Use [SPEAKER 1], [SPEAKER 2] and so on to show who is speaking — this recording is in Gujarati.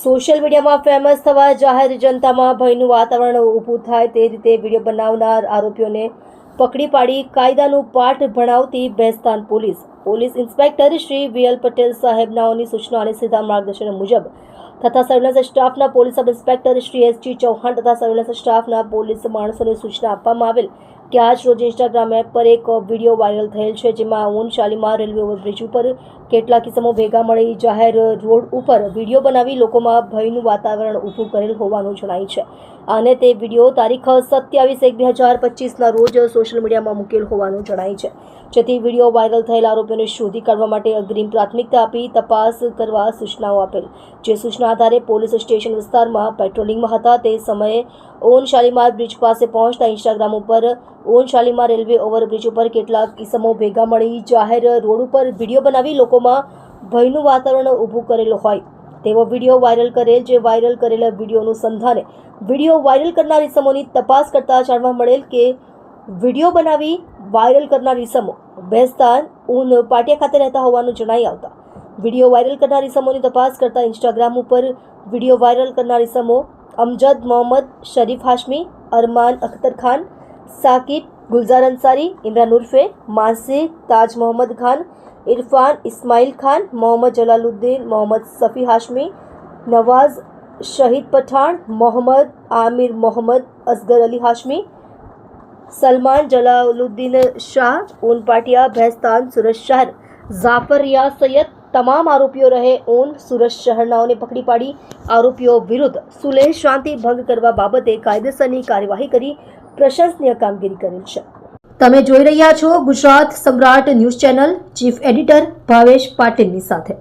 [SPEAKER 1] સોશિયલ મીડિયામાં ફેમસ થવા જાહેર જનતામાં ભયનું વાતાવરણ ઊભું થાય તે રીતે વીડિયો બનાવનાર આરોપીઓને પકડી પાડી કાયદાનું પાઠ ભણાવતી Bestan police. Police inspector Shri VL Patel સાહેબનાઓની સૂચના અને સીધા માર્ગદર્શન મુજબ તથા સર્વેલન્સ સ્ટાફના police sub inspector Shri SG Chauhan તથા સર્વેલન્સ સ્ટાફના પોલીસ માણસોને સૂચના આપવામાં આવેલ કે આજ રોજ ઇન્સ્ટાગ્રામ એપ પર એક વીડિયો વાયરલ થયેલ છે, જેમાં ઓન શાલીમાર રેલવે ઓવરબ્રિજ ઉપર કેટલાક કિસ્સામાં ભેગા મળી જાહેર રોડ ઉપર વીડિયો બનાવી લોકોમાં ભયનું વાતાવરણ ઊભું કરેલ હોવાનું જણાય છે. અને તે વીડિયો તારીખ સત્યાવીસ એક બે હજાર પચીસના રોજ સોશિયલ મીડિયામાં મૂકેલ હોવાનું જણાય છે. જેથી વીડિયો વાયરલ થયેલ આરોપીઓને શોધી કાઢવા માટે અગ્રીમ પ્રાથમિકતા આપી તપાસ કરવા સૂચનાઓ આપેલ. જે સૂચના આધારે પોલીસ સ્ટેશન વિસ્તારમાં પેટ્રોલિંગમાં હતા. તે સમયે ઓન શાલીમાર બ્રિજ પાસે પહોંચતા ઇન્સ્ટાગ્રામ ઉપર ઓન શાલીમાર રેલવે ઓવરબ્રિજ ઉપર કેટલાક ઇસમો ભેગા મળી. જાહેર રોડ ઉપર વીડિયો બનાવી લોકોમાં ભયનું વાતાવરણ ઊભું કરેલું હોય. તેવો વીડિયો વાયરલ કરેલ જે વાયરલ કરેલા વિડીયોનું સંધાને વીડિયો વાયરલ કરનાર ઇસમોની તપાસ કરતા જાણવા મળેલ કે વીડિયો બનાવી વાયરલ કરનાર ઇસમો બેસ્તાન ઊન પાટિયા ખાતે રહેતા હોવાનું જણાઈ આવતા. વીડિયો વાયરલ કરનાર ઇસમોની તપાસ કરતા ઇન્સ્ટાગ્રામ ઉપર વીડિયો વાયરલ કરનાર ઇસમો અમજદ મોહમ્મદ શરીફ હાશમી, અરમાન અખ્તર ખાન સાકિબ ગુલઝાર અંસારી ઇમરાન ઉર્ફે માસી તાજ મોહમ્મદ ખાન ઇરફાન ઇસ્માઇલ ખાન મોહમ્મદ જલાલુદ્દીન મોહમ્મદ સફી હાશમી નવાઝ શહીદ પઠાણ મોહમ્મદ આમિર મોહમ્મદ અસગર અલી હાશમી સલમાન જલાલુદ્દીન શાહ ઊન પાટિયા ભેસ્તાન સુરત શહેર જાફર રિયાઝ સૈયદ તમામ આરોપીઓ રહે ઊન સુરત શહેરનાઓને પકડી પાડી આરોપીઓ વિરુદ્ધ સુલેહ શાંતિ ભંગ કરવા બાબતે કાયદેસરની કાર્યવાહી કરી પ્રશંસનીય કામગીરી કરેલ છે. તમે જોઈ રહ્યા છો Gujarat Samrat news channel chief editor Bhavesh પાટીલની સાથે.